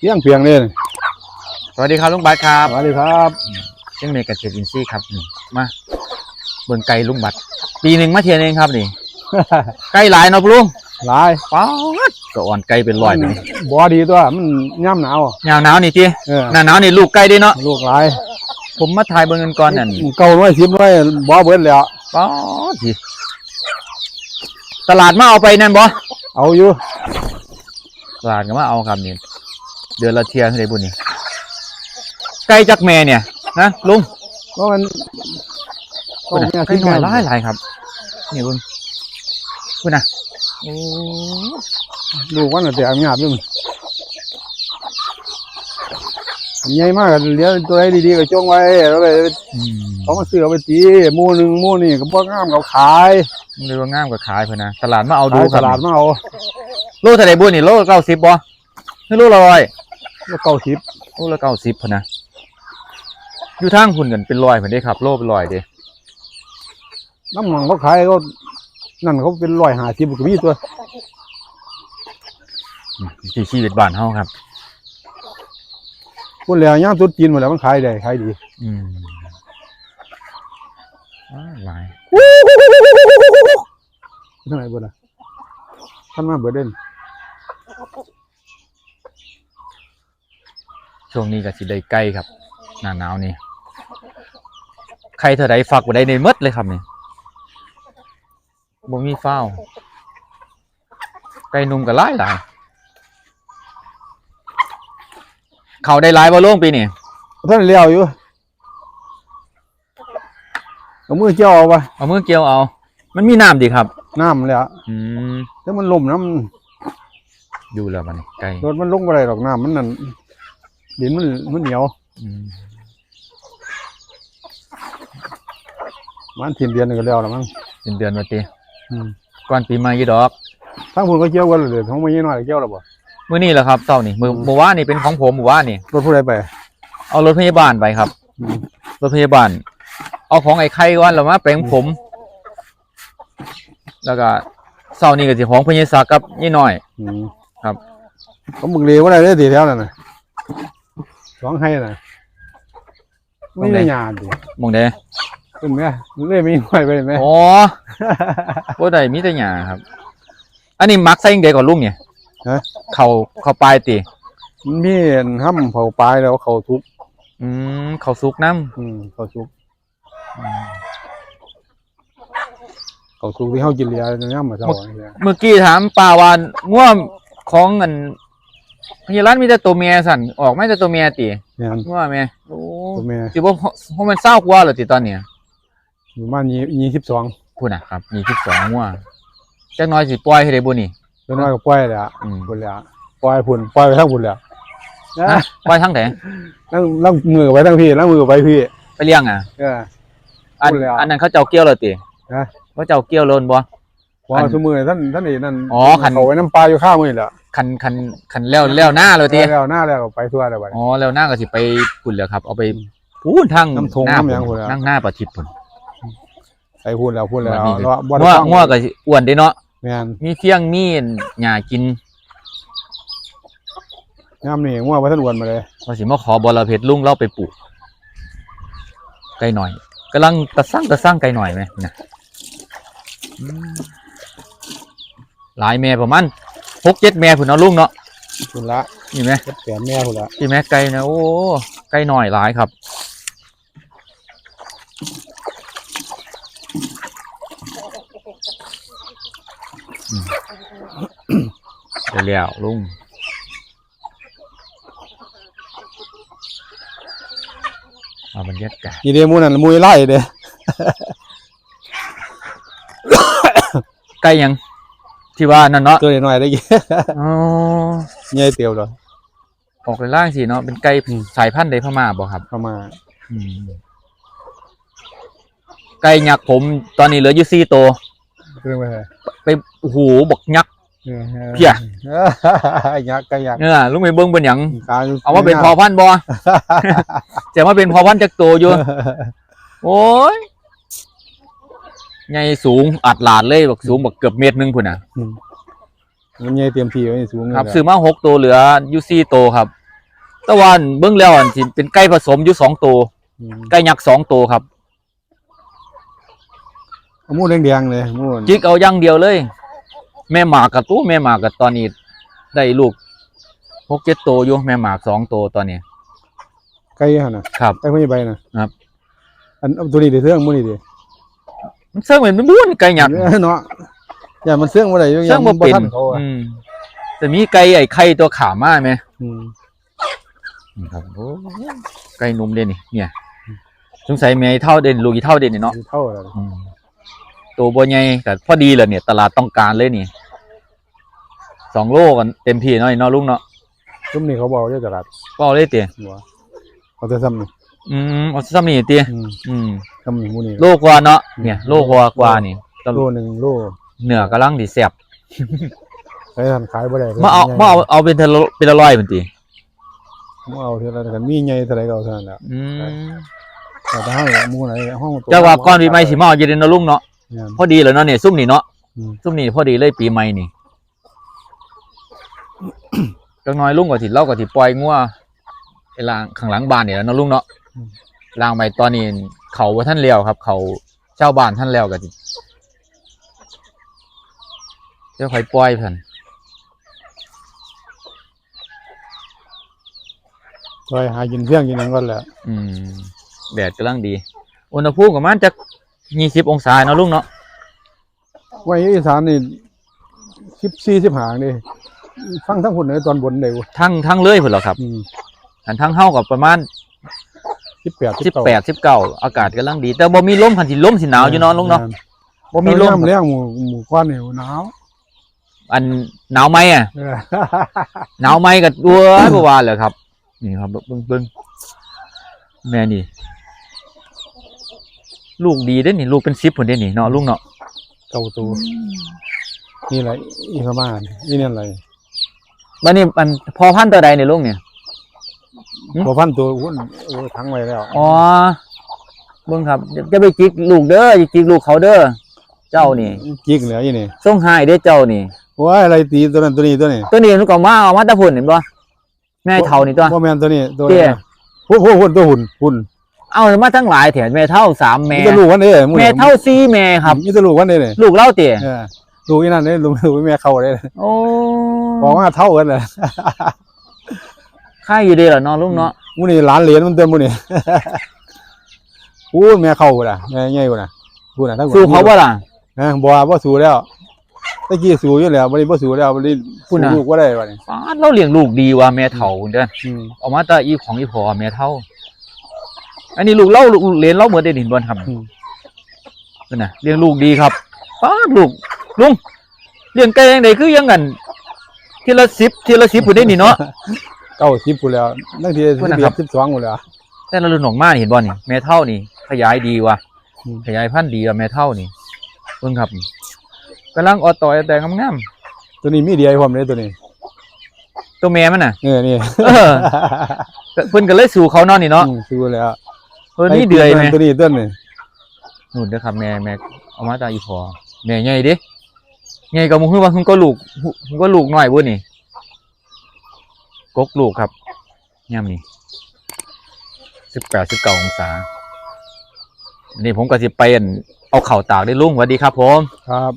เที่ยงเพียงเลยสวัสดีครับลุงบัตรครับสวัสดีครับเชียงเมกกับเชฟอินซี่ครับนี่มาเบิ่งไก่ลุงบัตรปีหนึ่งมาเทียนเองครับนี่ไก่หลายเนาะลุงหลายป๊าดก็อ่อนไก่เป็นร้อยไปนี่บ่ดีตัวมันย่ำหนาวหนาวหนาวนี่ทีเออหน้าหนาวนี่ลูกไก่เด้เนาะลูกหลายผมมาถ่ายเบิ่งกันก่อนนั่นเก่าร้อยสิบร้อยบ่เบิดแล้วป๊าดทีตลาดมาเอาไปนั่นบ่เอาอยู่ตลาดก็มาเอาครับนี่ เดือนละเที่ยเท่าไหร่บุญนี่ไก่จักแม่เนี่ยนะลุงเพราะมันคุณน่ะไก่น้อยหลายหลายครับ นี่ลุงคุณน่ะโอ้ลูกมันน่ะแต่อันหยาบอยู่มันใหญ่มากอะเลี้ยงตัวไหนดีๆก็จ้องไว้แล้วไปอืมเขามาซื้อเอาไปตีหมู่หนึงหมู่นี่ก็บ่งามเขาขายเรียกว่างามกว่าขายเพิ่นนะตลาดมาเอาดูขายคตรับลาดมาเอาโลเท่าไหร่บุญนี่โลเก้าสิบบ่ไม่โลละร้อย แล้วเก้าสิบโลละเก้าสิบเพิ่นนะอยู่ทางคุณกันเป็นร้อยเพิ่นเด้ครับ โลเป็นร้อยเด้น้ำหนังเขาขายเขานั่นเขาเป็นร้อยห้าสิบก็มีตัวอืมที่ชีวิตบ้านเฮาครับพูดแล้วย่างตุ๊ดจีนหมดแล้วมันขายได้ขายดี อืมอ้าวหลายเท่าไหร่เบิดอะท่านมาเบิดเด่น ช่วงนี้ก็สิได้ใกล้ครับ หน้าหนาวนี่ใครเท่าใดฝากบ่ได้ในหมดเลยครับนี่บ่มีฟ้าวไก่หนุ่มก็หลายหลายเขาได้หลายบ่ลงปีนี้ท่านเลี้ยวอยู่เอามือเจ้าเอาไปเอามือเกี่ยวเอา มันมีน้ำดีครับ น้ำเลยอะอืมถ้ามันล่มน้ดูแล้วมันไก่ำรถมันลงไปได้ดอกน้ำมันนั่น ดินมันมันเหนียวอืมมันทีมเดียนก็แล้วละมั้งเป็นเดือนมาตีอืมก่อนปีใหม่ยี่ดอก ทั้งพุ่นก็เกี่ยวกันเลยทั้งไม่ยี่น้อยก็เกี่ยวแล้วบ่ มื้อนี้แหละครับเช้านี่มื้อเมื่อวานนี่เป็นของผมเมื่อวานนี่ รถผู้ใดไป เอารถพยาบาลไปครับ อืม รถพยาบาล เอาของไอ้ไข่ก่อนแล้วมาแปลงผม แล้วก็เช้านี้ก็สิของพญาศักดิ์กับยี่น้อย อืมครับเขามึงเลี้ยวอะไรได้ดีแถวนั่นน่ะ สองให้น่ะไม่ได้ยาดิหมองใดเป็นไหมเล่ไม่ไหวไปไหมอ๋อบ่ได้มีแต่หญ้าครับ อันนี้มักใส่จั่งใดก่อนลุงเนี่ยฮะเข้าเข้าปลายติมันมีห้ำเผาปลายแล้วเขาทุบอืมเข้าสุกน้ำอืมเขาทุบเขาทุบที่เขากินเลียเนี่ยมาเจ้าเนี่ยเมื่อกี้ถามป่าวานง่วงของอัน พญารัตมีแต่ตัวเมียสั่นออกไม่แต่ตัวเมียติเนี่ยง่วงแม่โอ้ตัวแม่สิบ่เพราะมันเศร้ากว่าเหรอติตอนเนี้ยอยู่บ้านยี่ยี่สิบสองพูดนะครับมีสิบสองง่วงจักหน้อยสิปล่อยให้ได้บุนี่ ตัวน้อยก็ปล่อยเลยอะอืม พุ่นเลยอะปล่อยพุ่นปล่อยไปทั้งพุ่นเลยอะฮะปล่อยทั้งไหนนั่งนั่งมือไปทั้งพี่นั่งมือไปพี่ไปเลี้ยงอะ เออ อันพูดแล้วอันนั้นเขาเจ้าเกี้ยวเลยติฮะ เขาเจ้าเกี้ยวโลนบ่ พออัน สมือท่านท่านนี่นั่นอ๋อคัน เขาไว้น้ำปลาอยู่ข้าวมือแหละคันคันคันแล้วแล้วหน้าเลยติแล้วหน้าแล้วก็ไปทั่วเลยไปอ๋อแล้วหน้าก็สิไปพุ่นแล้วครับ เอาไปพูนทางน้ำทงหน้าน้ำหยังพุ่พุ่นนแล้ว นั่งหน้าประทิบพุ่นไปพูดแล้วพูดแล้ววันนี้แล้วบ่ง่ได้วงฟังง่วงก็สิอ้วนเด้เนาะแม่นมีเที่ยงมีหญ้ากินย่ำนี่ง่วงไปท่านอ้วนมาเลยว่าสิมาขอบอระเพ็ดลุงเล่าไปปลูกไก่หน่อยกำลังตะสร้างตะสร้างไก่หน่อยไหมนะอืม หลายแม่ประมาณหกเจ็ดแม่ผุนเนาะลุงเนาะคุณละนี่ไหมเจ็ดแสนแม่คุณละนี่ไหมไก่นะโอ้ไก่หน่อยหลายครับอืมเดี๋ยวแล้วลุงเอาบรรยากาศนี่เดียมูนั่นมูยไล่เด้ไก่หยัง ที่ว่านั่นเนาะตัวน้อยๆได้กี่อ๋อใหญ่เตียวเลยออกไปล่างสิเนาะเป็นไก่อืมสายพันธุ์ใดพม่าบ่ครับเข้ามาอืมไก่ยักษ์ผม ตอนนี้เหลืออยู่สี่ตัวเรื่องไปเลยไปโอ้โหบอกยักษ์เออเพี้ยยักษ์ก็ยักษ์เนี่ยลุงไปเบิ้งเป็นหยังการเอาว่าเป็นพอพันธุ์บ่จะมาเป็นพอพันธุ์จากตัวอยู่โอ้ย ใหญ่สูงอัดหลาดเลยบอกสูงบอกเกือบเมตรหนึงพุ่นน่ะมันใหญ่เตรียมทีไว้สูงครับเลยซื้อมาหกตัวเหลืออยู่สี่ตัวครับแตะวันเบื้องแล้วอันสิเป็นไก่ผสมอยู่สองตัวอืมไก่ยักษ์สองตัวครับ เอาหมูแดงๆเลยหมูจิกเอาอย่างเดียวเลย แม่หมากกับตู้แม่หมากกับตอนนี้ ได้ลูกหกเจ็ดตัวอยู่แม่หมากสองตัวตอนนี้ไก่หั่นน่ะครับ ไก่ไม่ใบน่ะอันเอาตัวนี้ดิเสื่องหมูนี่ดิ มันเสื่องเหมือนมันบ้วนไก่หยักษ์เนาะอย่ามันเสื่องบ่ได้อยู่เสื่องบ่เป็นทันเขาอะอืมแต่มีไก่ไอ้ไข่ตัวขามาไหมอืมนี่ครับโอ้ไก่หนุ่มเด่นนี่เนี่ยสงสัยแม่อีเท่าเด่นลูกอีเท่าเด่นนี่เนาะเท่าแล้วอืมตัวบัวใหญ่แต่พอดีเลยเนี่ย ตลาดต้องการเลยนี่สองโลกันเต็มที่เนาะนี่เนาะลุงเนาะซุมนี่เขาบอกอยู่ตลาดก็เอาเลยเตี๋ยหัวเอาแต่ซ้ำนี่อืมเอาซ้ำนี่เตี๋ยอืม อืมซ้ำนี่หมูนี่โลกว่าเนาะเนี่ย โลกว่ากว่านี่โลหนึงโลเหนือกำลังดีแซ่บใช้ทันขายบ่ได้มาเอามาเอาเอาเป็นเทละเป็นละร้อยเป็นตีมาเอาเท่าไหร่กันมีใหญ่เท่าไหร่ก็เอาเท่านั้นแหละอืมแต่ถ้าห้องหมูไหนห้องตัวจะว่าก่อนปีใหม่สิมาเอาเย็นเนาะลุงเนาะเนี่ยพอดีเลยเนาะเนี่ยซุ่มนี่เนาะอืมซุ่มนี่พอดีเลยปีใหม่นี่จักหน้อยลุงก็สิเล่าก็สิปล่อยงัวไอ้ลางข้างหลังบ้านนี่แหล้วเนาะลุงเนาะลางไปตอนนี้ เขาว่าท่านเลี้ยวครับ เขาเช่าวบ้านท่านแล้วก็สิเดี๋ยวค่อยปล่อยเพิ่นซอยหากินเที่ยงกินหยังก่อนแหละอืมแดดกำลังดี อุณหภูมิประมาณจัก20องศาเนาะลุงเนาะไว้อีสานนี่14 15นี่ฟังทั้งคนในตอนบนได้บ่ทั้งทั้งเลยพุ่นเหรอครับ อืมอันทั้งเฮากับประมาณ 18สิบแปดสิบเก้าอากาศกำลังดี แต่บ่มีลมคันสิลมสิหนาวอยู่เนอนลุงเนาะบ่มีลมเลี้ยงหมูหมูก้อนนี่หนาวอันหนาวไหมอะเออหนาวไหมกับตัวบ่ว่าเลยครับ นี่ครับเบิ่งเบิ่งแม่นี่ ลูกดีเด้นี่ ลูกเป็น10พุ่นเด้นี่เนาะลุงเนาะเก่าตัวนี่แหละอีพม่านี่เนี่ยอะไรบัดนี้อันพอพันธุ์ตัวใดนี่ลุงเนี่ย หืมพอพันตัวอ้วนโอ้ยทั้งไว้แล้วอ๋อเบิ่งครับอย่าอย่าไปจิกลูกเด้ออย่าจิกลูกเขาเด้อเจ้านี่จิกเหลืออยู่นี่ส่งหายเด้อเจ้านี่ว่าอะไรตีตัวนั้นตัวนี้ตัวนี้ตัวนี้มันก็มาเอามาแตะพุ่นเห็นบ่แม่เฒ่านี่ตัวว่าแมนตัวนี้ตัวเตี้นี้ยหุ่นหุ่นหุ่นตัวหุ่นหุ่นเอามาทั้งหลายแถมแม่เท่าสามแม่มีแต่ลูกวันนี้แม่เท่าสี่แม่ครับมีแต่ลูกวันนี้เลยลูกเล่าเตี๋ยเออลูกอีนั่นเนี่ยลูกลูกแม่เข้าเลยโอ้บอกว่าเท่ากันเลย ค่ายอยู่ดีเหรอเนาะลุงเนาะมูนี่หลานเหรียญมันเต็มมูนี่อู้แม่เข้ากูนะแม่ใหญ่กูนะกูนะทั้งหมดสู้เขาบ่ล่ะนะบ่บ่สู้แล้วตะกี้สู้อยู่แล้วบ่ได้บ่สู้แล้วบ่ได้พูสู้ดน่ะลูกบ่ได้บัดนี้ฟ้าดเราเลี้ยงลูกดีว่ะแม่เฒ่าเด้ออืมเอามาแตาอีของอีพอแม่เฒ่า อันนี้ลูกเล่าลูกเลี้ยงเล่าเหมือนได้ดินบอลครับอืมนั่นน่ะเลี้ยงลูกดีครับฟ้าดลูกลุงเลี้ยงไก่ยังไงคือยังกันทีละสิบทีละสิบผู้ได้นี่เนาะ เก้าสิบกูแล้วนั่งทีพูดสินะบครัเอ็ดสิบสองกูแล้วแต่ละรุ่นออกมานี่เห็นบ่นี่แม่เฒ่านี่ ขยายดีว่ะอืมขยายพันธุ์ดีว่ะแม่เฒ่านี่เบิ่งครับกำลังออดต่อยแต่งามตัวนี้มีเดียพร้อมเลยตัวนี้ๆตัวแม่มันน่ะเออนี่เออก็เพิ่นก็เลยสู่เขาเนาะนี่เนาะอืมสู้แล้วเพิ่นนี่เดือยแม่ตัวนี้ตัวนี้นู่นเด้อครับแม่แม่เอามาตาอีพอแม่ใหญ่เด้ใหญ่ก็บ่ฮู้ว่าเพิ่นก็ลูกเพิ่นก็ลูกน้อยบ่นี่ กกลูกครับย่มนี้18 19องศาอันนี้ผมก็สิไปอั่นเอาเข่าตากได้ลุงสวัสดีครับผมครับ